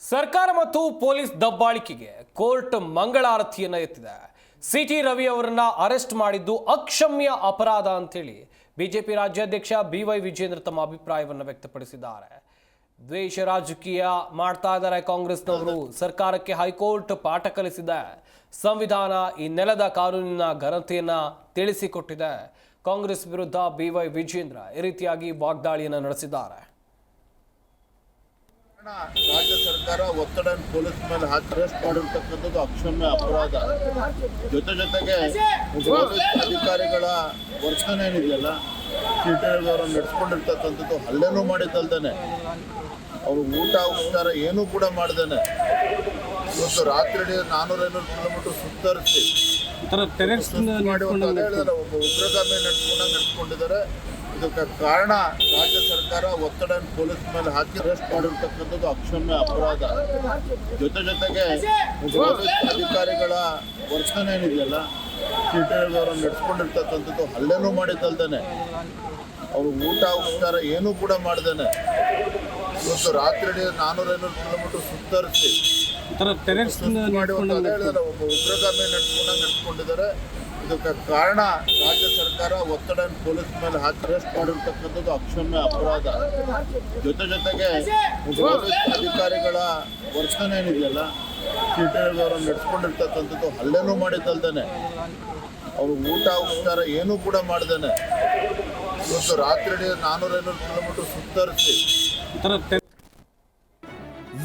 ಸರ್ಕಾರ ಮತ್ತು ಪೊಲೀಸ್ ದಬ್ಬಾಳಿಕೆಗೆ ಕೋರ್ಟ್ ಮಂಗಳಾರತಿಯನ್ನ ಎತ್ತಿದೆ. ಸಿಟಿ ರವಿ ಅವರನ್ನ ಅರೆಸ್ಟ್ ಮಾಡಿದ್ದು ಅಕ್ಷಮ್ಯ ಅಪರಾಧ ಅಂತೇಳಿ ಬಿಜೆಪಿ ರಾಜ್ಯಾಧ್ಯಕ್ಷ ಬಿ ವೈ ವಿಜೇಂದ್ರ ತಮ್ಮ ಅಭಿಪ್ರಾಯವನ್ನು ವ್ಯಕ್ತಪಡಿಸಿದ್ದಾರೆ. ದ್ವೇಷ ರಾಜಕೀಯ ಮಾಡ್ತಾ ಇದ್ದಾರೆ ಕಾಂಗ್ರೆಸ್ನವರು. ಸರ್ಕಾರಕ್ಕೆ ಹೈಕೋರ್ಟ್ ಪಾಠ ಕಲಿಸಿದೆ ಸಂವಿಧಾನ ಈ ನೆಲದ ಕಾನೂನಿನ ಘನತೆಯನ್ನ ತಿಳಿಸಿಕೊಟ್ಟಿದೆ. ಕಾಂಗ್ರೆಸ್ ವಿರುದ್ಧ ಬಿ ವೈ ವಿಜೇಂದ್ರ ಈ ರೀತಿಯಾಗಿ ವಾಗ್ದಾಳಿಯನ್ನು ನಡೆಸಿದ್ದಾರೆ. ಸರ್ಕಾರ ಒತ್ತಡ ಪೊಲೀಸ್ ಮೇಲೆ ಹಾಕಿ ಅರೆಸ್ಟ್ ಮಾಡಿರ್ತಕ್ಕಂಥದ್ದು ಅಕ್ಷಮ್ಯ ಅಪರಾಧ. ಜೊತೆ ಜೊತೆಗೆ ಪೊಲೀಸ್ ಅಧಿಕಾರಿಗಳ ವರ್ತನೆ ಏನಿದೆಯಲ್ಲ ಅವರು ನಡೆಸ್ಕೊಂಡಿರ್ತಕ್ಕಂಥದ್ದು ಹಲ್ಲೆನೂ ಮಾಡಿದ್ದಲ್ದೇನೆ. ಅವರು ಊಟ ಉಪಚಾರ ಏನೂ ಕೂಡ ಮಾಡ್ದೇನೆ. ಇವತ್ತು ರಾತ್ರಿ ನಾನೂರ ಐನೂರು ಕಿಲೋಮೀಟರ್ ಸುತ್ತರಿಸಿ ಒಬ್ಬ ಉಗ್ರಗಾಮಿ ನಡ್ಕೊಂಡಂಗೆ ನಡ್ಕೊಂಡಿದ್ದಾರೆ ಇದಕ್ಕೆ ಕಾರಣ ರಾಜ್ಯ ಸರ್ಕಾರ ಒತ್ತಡ ಪೊಲೀಸ್ ಮೇಲೆ ಹಾಕಿ ಅರೆಸ್ಟ್ ಮಾಡಿರ್ತಕ್ಕಂಥದ್ದು ಅಕ್ಷಮ್ಯ ಅಪರಾಧ. ಜೊತೆ ಜೊತೆಗೆ ಪೊಲೀಸ್ ಅಧಿಕಾರಿಗಳ ವರ್ತನೆ ಏನಿದೆಯಲ್ಲ ಅವರು ನಡೆಸ್ಕೊಂಡಿರ್ತಕ್ಕಂಥದ್ದು ಹಲ್ಲೆನೂ ಮಾಡಿದ್ದಲ್ದೇನೆ. ಅವರು ಊಟ ಉಪಚಾರ ಏನೂ ಕೂಡ ಮಾಡ್ದೇನೆ. ಇವತ್ತು ರಾತ್ರಿ ನಾನ್ನೂರ ಐನೂರು ಕಿಲೋಮೀಟರ್ ಸುತ್ತರಿಸಿ ಮಾಡಿ ಒಬ್ಬ ಉಗ್ರಗಾಮಿ ನಡ್ಕೊಂಡಂಗೆ ನಡ್ಕೊಂಡಿದ್ದಾರೆ ಇದಕ್ಕೆ ಕಾರಣ ರಾಜ್ಯ ಸರ್ಕಾರ ಒತ್ತಡ ಪೊಲೀಸ್ ಮೇಲೆ ಹಾಕಿ ಅರೆಸ್ಟ್ ಮಾಡಿರ್ತಕ್ಕಂಥದ್ದು ಅಕ್ಷಮ್ಯ ಅಪರಾಧ. ಜೊತೆ ಜೊತೆಗೆ ಪೊಲೀಸ್ ಅಧಿಕಾರಿಗಳ ವರ್ತನೆ ಏನಿದೆಯಲ್ಲ ಅವರು ನಡೆಸ್ಕೊಂಡಿರ್ತಕ್ಕಂಥದ್ದು ಹಲ್ಲೆನೂ ಮಾಡಿದ್ದಲ್ದೇನೆ. ಅವರು ಊಟ, ಉಪಚಾರ ಏನೂ ಕೂಡ ಮಾಡ್ದೇನೆ. ಇವತ್ತು ರಾತ್ರಿ ನಾನ್ನೂರ ಐನೂರು ಕಿಲೋಮೀಟರ್ ಸುತ್ತರಿಸಿ.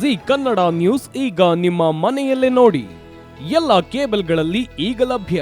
ಜಿ ಕನ್ನಡ ನ್ಯೂಸ್ ಈಗ ನಿಮ್ಮ ಮನೆಯಲ್ಲೇ ನೋಡಿ. ಎಲ್ಲ ಕೇಬಲ್ಗಳಲ್ಲಿ ಈಗ ಲಭ್ಯ.